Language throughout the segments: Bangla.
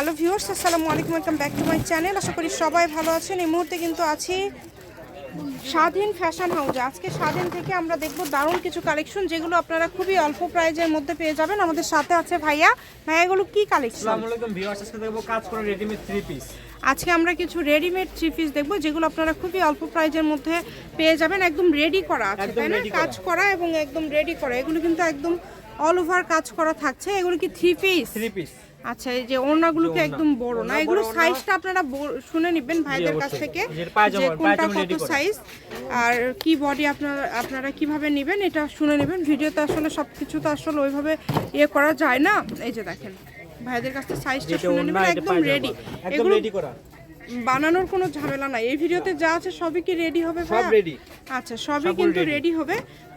হ্যালো ভিউয়ার্স আসসালামু আলাইকুম welcome back to my channel. আশা করি সবাই ভালো আছেন। এই মুহূর্তে কিন্তু আছি স্বাধীন ফ্যাশন হাউসে আজকে স্বাধীন থেকে আমরা দেখব দারুণ কিছু কালেকশন যেগুলো আপনারা খুবই অল্প প্রাইজের মধ্যে পেয়ে যাবেন। আমাদের সাথে আছে ভাইয়া। ভাইয়া এগুলো কি কালেকশন? আসসালামু আলাইকুম ভিউয়ার্স আজকে দেখব কাজ করা রেডিমেড থ্রি পিস আজকে আমরা কিছু রেডিমেড থ্রি পিস দেখব যেগুলো আপনারা খুবই অল্প প্রাইজের মধ্যে পেয়ে যাবেন। একদম রেডি করা আছে তাই না? কাজ করা এবং একদম রেডি করা। এগুলো কিন্তু একদম অল ওভার কাজ করা থাকছে। এগুলো কি থ্রি পিস থ্রি পিস আচ্ছা এই যে ওড়নাগুলো কি একদম বড় না? এগুলো সাইজটা আপনারা শুনে নেবেন ভাইদের কাছ থেকে যে কোনটা কত সাইজ আর কি বডি আপনারা আপনারা কীভাবে নেবেন এটা শুনে নেবেন। ভিডিওতে আসলে সবকিছু তো আসলে ওইভাবে ইয়ে করা যায় না। এই যে দেখেন ভাইদের কাছ থেকে সাইজটা শুনে নেবেন একদম রেডি একদম এগুলো রেডি করা। বানানোর কোনো ঝামেলা নাই। এই ভিডিওতে যা আছে সবই কি রেডি হবে সব ready। আচ্ছা সবই কিন্তু রেডি হবে।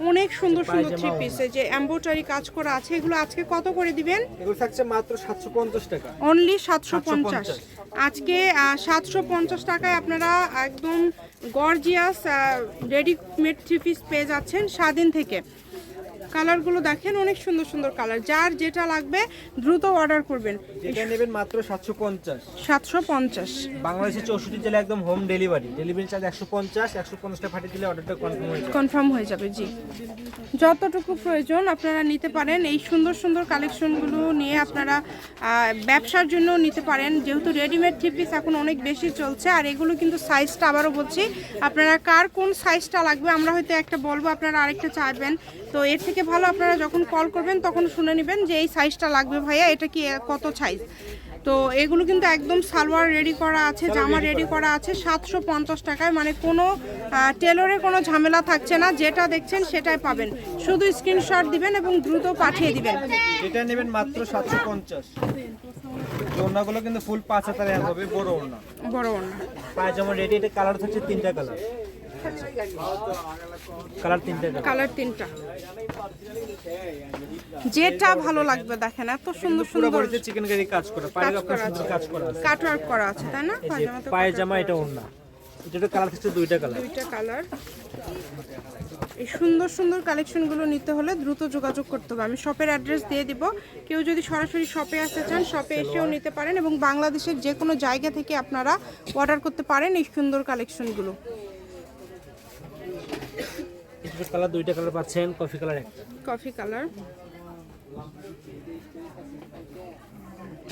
অনেক সুন্দর সুন্দর থ্রি। পিসে যে এমব্রয়ডারি কাজ করা আছে এগুলো আজকে কত করে দিবেন? এগুলো থাকছে মাত্র সাতশো পঞ্চাশ টাকা। অনলি সাতশো পঞ্চাশ। 750 আজকে সাতশো পঞ্চাশ টাকায় আপনারা একদম গর্জিয়াস রেডিমেড থ্রি পিস পেয়ে যাচ্ছেন স্বাধীন থেকে। কালারগুলো দেখেন অনেক সুন্দর সুন্দর কালার। যার যেটা লাগবে দ্রুত অর্ডার করবেন। এটা নেবেন মাত্র সাতশো পঞ্চাশ। সাতশো পঞ্চাশ। বাংলাদেশের চৌষট্টি জেলা একদম হোম ডেলিভারি ডেলিভারি চার্জ একশো পঞ্চাশ একশো পঞ্চাশটা পাঠিয়ে দিলে অর্ডারটা কনফার্ম হয়ে যাবে। কনফার্ম হয়ে যাবে জি। যতটুকু প্রয়োজন আপনারা নিতে পারেন এই সুন্দর সুন্দর কালেকশনগুলো নিয়ে আপনারা ব্যবসার জন্য নিতে পারেন। যেহেতু রেডিমেড থ্রি পিস এখন অনেক বেশি চলছে আর এগুলো কিন্তু সাইজটা আবারও বলছি আপনারা কার কোন সাইজটা লাগবে আমরা হয়তো একটা বলব আপনারা আরেকটা চাইবেন। তো এর থেকে ভালো আপনারা যখন কল করবেন তখন শুনে নেবেন যে এই সাইজটা লাগবে ভাইয়া এটা কি কত সাইজ তো এগুলো কিন্তু একদম সালোয়ার রেডি করা আছে জামা রেডি করা আছে। সাতশো পঞ্চাশ টাকায় মানে কোনো টেলরের কোনো ঝামেলা থাকছে না যেটা দেখছেন সেটাই পাবেন। শুধু স্ক্রিনশট দিবেন এবং দ্রুত পাঠিয়ে দিবেন। এটা নেবেন মাত্র সাতশো পঞ্চাশ। ওড়নাগুলো কিন্তু ফুল পাঁচ হাতারে হবে বড় ওড়না। বড় ওড়না। পায়জামা রেডি এটা কালার থাকছে তিনটা কালার কালার তিনটা কালার কালার তিনটা। যেটা ভালো লাগবে দেখেন এত সুন্দর সুন্দর বডিতে চিকেন কারি কাজ করা পায়ে করা সুন্দর আছে। কাজ করা আছে। কাটওয়ার্ক করা আছে তাই না? পায়জামা এটা ওড়না। এটা কালার থাকছে দুইটা কালার দুইটা কালার এই সুন্দর সুন্দর কালেকশনগুলো নিতে হলে দ্রুত যোগাযোগ করতে হবে। আমি শপের অ্যাড্রেস দিয়ে দিব। কেউ যদি সরাসরি শপে আসতে চান শপে এসেও নিতে পারেন এবং বাংলাদেশের যে কোনো জায়গা থেকে আপনারা অর্ডার করতে পারেন এই সুন্দর কালেকশনগুলো এটা কালার দুইটা কালার পাচ্ছেন কফি কালার একটা। কফি কালার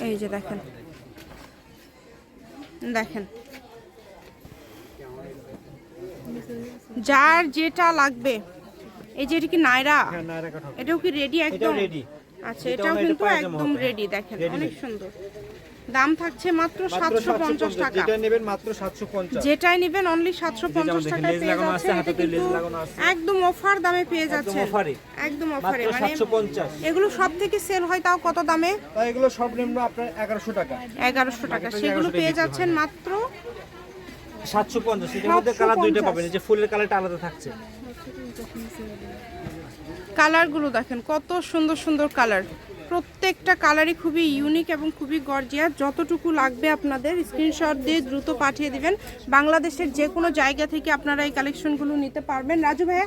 এই যে দেখেন। দেখেন। যার যেটা লাগবে। এই যে এটা কি নাইরা? হ্যাঁ এটাও কি রেডি একদম? ready। আচ্ছা এটাও এটাও এটা কিন্তু একদম রেডি দেখেন অনেক সুন্দর। দাম থাকছে মাত্র মাত্র সাতশো পঞ্চাশ 750 টাকা। যেটা নেবেন মাত্র 750 যেটাই নেবেন অনলি সাতশো পঞ্চাশ দেখেন, টাকায় পেয়ে যাচ্ছেন। এটা লেজ লাগানো আছে। একদম অফার দামে পেয়ে একদম যাচ্ছেন। অফারে একদম অফারে মানে 750 এগুলো সব থেকে সেল হয় তাও কত দামে? তাই এগুলো সব নিম্ন আপনার 1100 টাকা। এগারোশো টাকা। সেগুলো পেয়ে যাচ্ছেন মাত্র 750 এটার মধ্যে কালার দুইটা পাবেন। যে ফুলের কালারটা আলাদা থাকছে। কালারগুলো দেখেন কত সুন্দর সুন্দর কালার। প্রত্যেকটা কালারই খুবই ইউনিক এবং খুবই গর্জিয়াস যতটুকু লাগবে আপনাদের স্ক্রিনশট দিয়ে দ্রুত পাঠিয়ে দিবেন। বাংলাদেশের যে কোনো জায়গা থেকে আপনারা এই কালেকশনগুলো নিতে পারবেন। রাজু ভাইয়া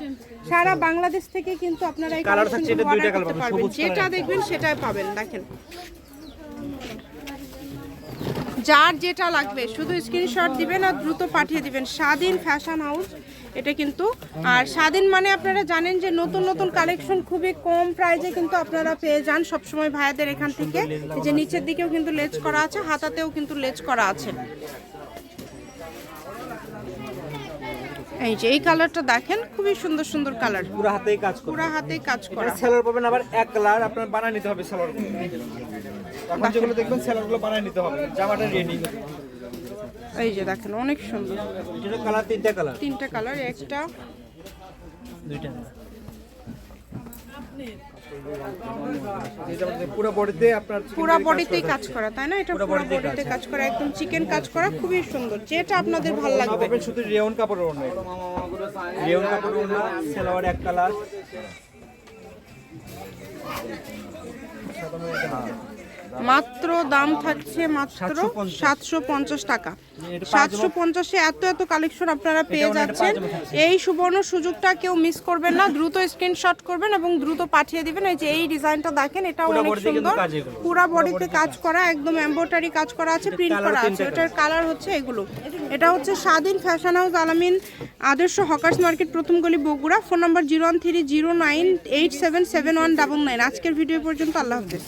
সারা বাংলাদেশ থেকে কিন্তু আপনারা এই কালেকশনগুলো অর্ডার করতে পারবেন। যেটা দেখবেন সেটাই পাবেন দেখেন। যার যেটা লাগবে শুধু স্ক্রিনশট দিবেন আর দ্রুত পাঠিয়ে দিবেন। স্বাধীন ফ্যাশন হাউস এটা কিন্তু। আর স্বাধীন মানে আপনারা জানেন যে নতুন নতুন কালেকশন খুবই কম প্রাইজে কিন্তু আপনারা পেয়ে যান সবসময় ভাইয়াদের এখান থেকে। যে নিচের দিকেও কিন্তু লেজ করা আছে হাতাতেও কিন্তু লেজ করা আছে। এই যে এই কালারটা দেখেন খুবই সুন্দর সুন্দর কালার পুরো হাতেই কাজ করে। পুরা হাতে কাজ করা। সেলার পাবেন আবার এক কালার আপনার বানায় নিতে হবে সেলার এখন যেগুলো দেখবেন সেলারগুলো বানায় নিতে হবে। জামাটা রেডি এই যে দেখেন অনেক সুন্দর। কালার তিনটা কালার? তিনটা কালার একটা। দুইটা। পুরো বডিতে আপনার পুরা বডিতেই কাজ করা তাই না? এটা পুরো বডিতে কাজ। করা একদম চিকেন কাজ করা খুবই সুন্দর। যেটা আপনাদের ভালো লাগবে। শুধু রেয়ন কাপড়ের ওড়না রেয়ন কাপড়ের ওড়না সেলাওয়ার এক কালার। মাত্র দাম থাকছে মাত্র সাতশো পঞ্চাশ। টাকা। সাতশো পঞ্চাশে এত এত কালেকশন আপনারা পেয়ে যাচ্ছেন। এই সুবর্ণ সুযোগটা কেউ মিস করবেন না। দ্রুত স্ক্রিনশট করবেন এবং দ্রুত পাঠিয়ে দিবেন। এই যে এই ডিজাইনটা দেখেন এটা অনেক সুন্দর। পুরা বডিতে কাজ করা একদম এমব্রয়ডারি কাজ করা আছে প্রিন্ট করা আছে। এটার কালার হচ্ছে এগুলো। এটা হচ্ছে স্বাধীন ফ্যাশন হাউস আলামিন আদর্শ হকার্স মার্কেট প্রথম গলি Bogura. Phone number zero one three zero nine eight seven seven one double nine আজকের ভিডিও পর্যন্ত আল্লাহ হাফিজ।